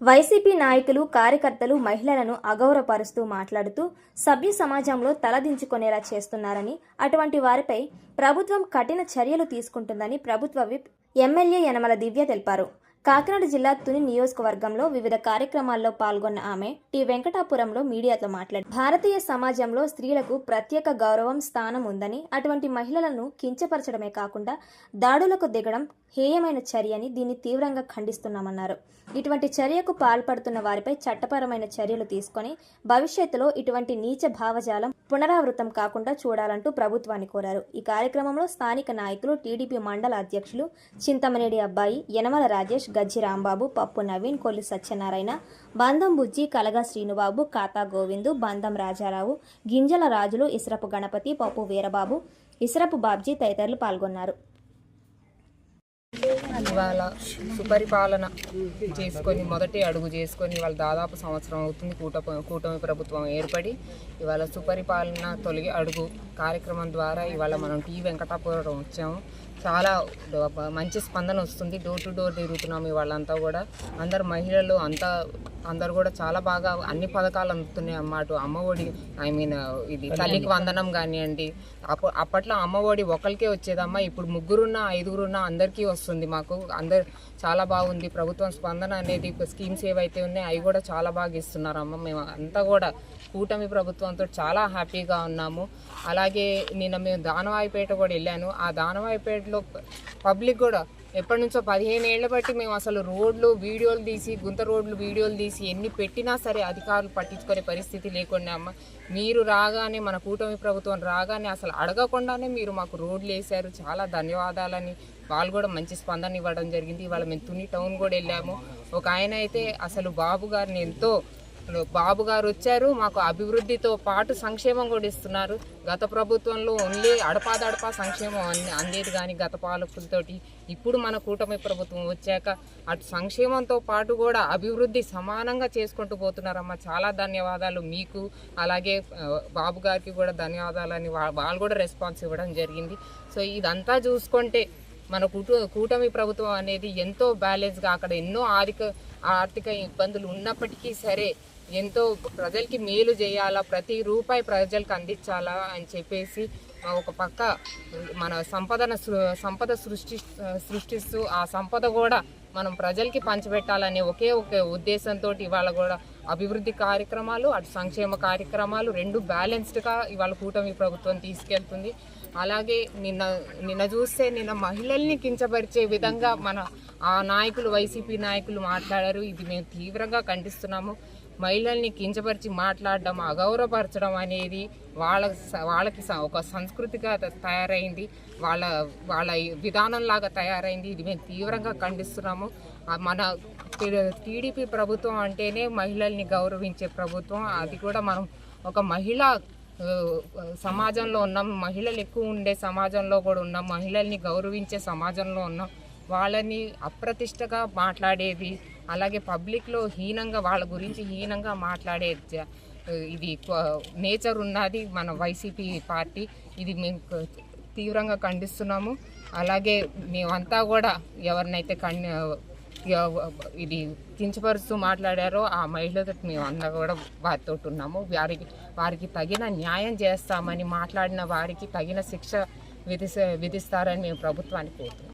YCP నాయకులు కార్యకర్తలు మహిళలను అగౌరవపరుస్తూ మాట్లాడుతూ సభ్య సమాజంలో తలదించుకునేలా చేస్తున్నారని అటువంటి వారిపై ప్రభుత్వం కఠిన చర్యలు తీసుకుంటుందని ప్రభుత్వ విప్ ఎమ్మెల్యే యనమల దివ్య తెలిపారు. కాకినాడ జిల్లా తుని నియోజకవర్గంలో వివిధ కార్యక్రమాల్లో పాల్గొన్న ఆమె టి వెంకటాపురంలో మీడియాతో మాట్లాడి భారతీయ సమాజంలో స్త్రీలకు ప్రత్యేక గౌరవం స్థానం ఉందని అటువంటి మహిళలను కించపరచడమే కాకుండా దాడులకు దిగడం హేయమైన చర్య అని దీన్ని తీవ్రంగా ఖండిస్తున్నామన్నారు. ఇటువంటి చర్యకు పాల్పడుతున్న వారిపై చట్టపరమైన చర్యలు తీసుకొని భవిష్యత్తులో ఇటువంటి నీచ భావజాలం పునరావృతం కాకుండా చూడాలంటూ ప్రభుత్వాన్ని కోరారు. ఈ కార్యక్రమంలో స్థానిక నాయకులు టీడీపీ మండల అధ్యక్షులు చింతమనేడి అబ్బాయి యనమల రాజేష్ గజ్జి రాంబాబు పప్పు నవీన్ కొల్లి సత్యనారాయణ బంధం బుజ్జి కలగా శ్రీనుబాబు కాతా గోవిందు బంధం రాజారావు గింజల రాజులు ఇస్రపు గణపతి పప్పు వీరబాబు ఇసరపు బాబ్జీ తదితరులు పాల్గొన్నారు. ఇవాళ సుపరిపాలన చేసుకొని మొదటి అడుగు చేసుకొని ఇవాళ దాదాపు సంవత్సరం అవుతుంది కూట కూటమి ప్రభుత్వం ఏర్పడి. ఇవాళ సుపరిపాలన తొలగి అడుగు కార్యక్రమం ద్వారా ఇవాళ మనం టీ వెంకటాపురం వచ్చాము. చాలా మంచి స్పందన వస్తుంది. డోర్ టు డోర్ తిరుగుతున్నాము ఇవాళంతా కూడా. అందరు మహిళలు అంతా అందరు కూడా చాలా బాగా అన్ని పథకాలు అందుతున్నాయి అన్నమాట అమ్మఒడి ఐ మీన్ ఇది తల్లికి వందనం కానివ్వండి. అప్పట్లో అమ్మఒడి ఒకరికే వచ్చేదమ్మా. ఇప్పుడు ముగ్గురున్న ఐదుగురున్న అందరికీ వస్తుంది. మాకు. అందరు చాలా బాగుంది. ప్రభుత్వం స్పందన అనేది స్కీమ్స్ ఏవైతే ఉన్నాయో అవి కూడా చాలా బాగా ఇస్తున్నారమ్మ మేము అంతా కూడా కూటమి ప్రభుత్వంతో చాలా హ్యాపీగా ఉన్నాము. అలాగే నిన్న మేము దానవాయిపేట కూడా వెళ్ళాను. ఆ దానవాయిపేటలో పబ్లిక్ కూడా ఎప్పటి నుంచో పదిహేను ఏళ్ళ బట్టి మేము అసలు రోడ్లు వీడియోలు తీసి గుంత రోడ్లు వీడియోలు తీసి ఎన్ని పెట్టినా సరే అధికారులు పట్టించుకునే పరిస్థితి లేకుండా అమ్మ మీరు రాగానే మన కూటమి ప్రభుత్వం రాగానే అసలు అడగకుండానే మీరు మాకు రోడ్లు వేశారు. చాలా ధన్యవాదాలని. వాళ్ళు కూడా మంచి స్పందన ఇవ్వడం జరిగింది. ఇవాళ మేము తుని టౌన్ కూడా వెళ్ళాము. ఒక ఆయన అయితే అసలు బాబు గారిని ఎంతో బాబు గారు వచ్చారు మాకు అభివృద్ధితో పాటు సంక్షేమం కూడా ఇస్తున్నారు. గత ప్రభుత్వంలో ఓన్లీ అడపాదడపా సంక్షేమం అంది అందేది కానీ గత పాలకులతోటి. ఇప్పుడు మన కూటమి ప్రభుత్వం వచ్చాక అటు సంక్షేమంతో పాటు కూడా అభివృద్ధి సమానంగా చేసుకుంటూ పోతున్నారమ్మా. చాలా ధన్యవాదాలు మీకు. అలాగే బాబు గారికి కూడా ధన్యవాదాలని వాళ్ళు కూడా రెస్పాన్స్ ఇవ్వడం జరిగింది. సో ఇదంతా చూసుకుంటే మన కుటు కూటమి ప్రభుత్వం అనేది ఎంతో బ్యాలెన్స్గా అక్కడ ఎన్నో ఆర్థిక ఆర్థిక ఇబ్బందులు ఉన్నప్పటికీ సరే ఎంతో ప్రజలకి మేలు చేయాలా ప్రతి రూపాయి ప్రజలకు అందించాలా అని చెప్పేసి ఒక పక్క మన సంపదన సృ- సంపద సృష్టి సృష్టిస్తూ ఆ సంపద కూడా మనం ప్రజలకి పంచిపెట్టాలనే ఒకే ఒక ఉద్దేశంతో ఇవాళ కూడా అభివృద్ధి కార్యక్రమాలు అటు సంక్షేమ కార్యక్రమాలు రెండు బ్యాలెన్స్డ్గా ఇవాళ కూటమి ప్రభుత్వం తీసుకెళ్తుంది. అలాగే నిన్న నిన్న చూస్తే నిన్న మహిళల్ని కించపరిచే విధంగా మన ఆ నాయకులు వైసీపీ నాయకులు మాట్లాడారు. ఇది మేము తీవ్రంగా ఖండిస్తున్నాము. మహిళల్ని కించపరిచి మాట్లాడడం అగౌరవపరచడం అనేది వాళ్ళ స- వాళ్ళకి స- ఒక సంస్కృతిగా తయారైంది. వాళ్ళ వాళ్ళ విధానంలాగా తయారైంది. ఇది మేము తీవ్రంగా ఖండిస్తున్నాము. మన టీడీపీ ప్రభుత్వం అంటేనే మహిళల్ని గౌరవించే ప్రభుత్వం. అది కూడా మనం ఒక మహిళ సమాజంలో ఉన్నాం. మహిళలు ఎక్కువ ఉండే సమాజంలో కూడా ఉన్నాం. మహిళల్ని గౌరవించే సమాజంలో ఉన్నాం. వాళ్ళని అప్రతిష్టగా మాట్లాడేది అలాగే పబ్లిక్లో హీనంగా వాళ్ళ గురించి హీనంగా మాట్లాడే ఇది నేచర్ ఉన్నది మన వైసీపీ పార్టీ. ఇది మేము తీవ్రంగా ఖండిస్తున్నాము. అలాగే మేమంతా కూడా ఎవరినైతే కన్ ఇది కించపరుస్తూ మాట్లాడారో ఆ మహిళతో మేము అంతా కూడా వారితో ఉన్నాము. వారికి వారికి తగిన న్యాయం చేస్తామని మాట్లాడిన వారికి తగిన శిక్ష విధిస విధిస్తారని మేము ప్రభుత్వానికి కోరుతున్నాం.